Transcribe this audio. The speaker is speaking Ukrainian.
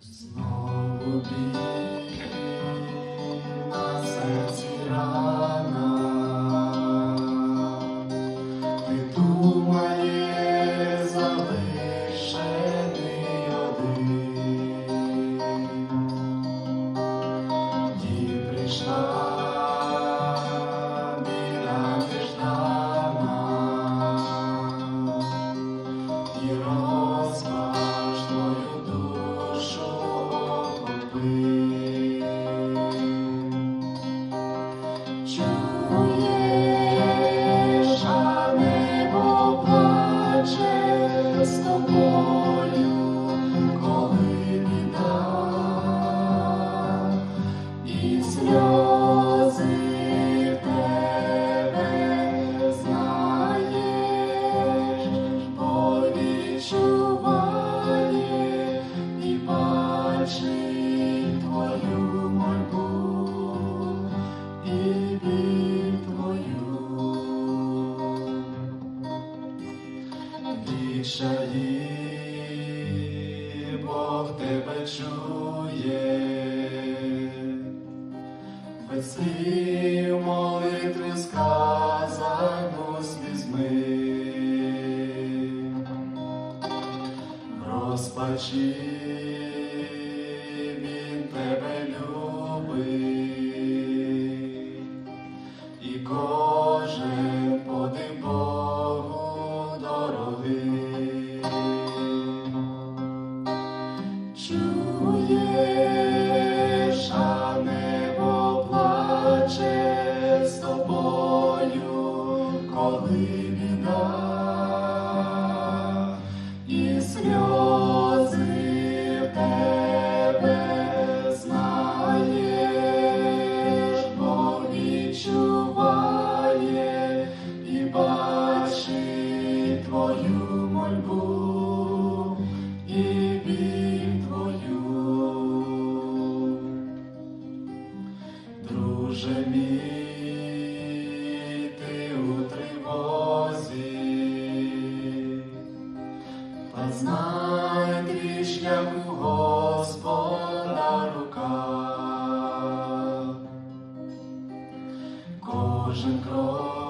Знову біль на серці рана, ти думає залишений один. Дім прийшла біля неждана, і розпаш you. Вішаї, Бог тебе чує, без слів молитви сказану слізьми. В коли біда, і сльози тебе знаєш, Бог відчуває і бачить твою мольбу знай твій шлях у Господа рука. Кожен крок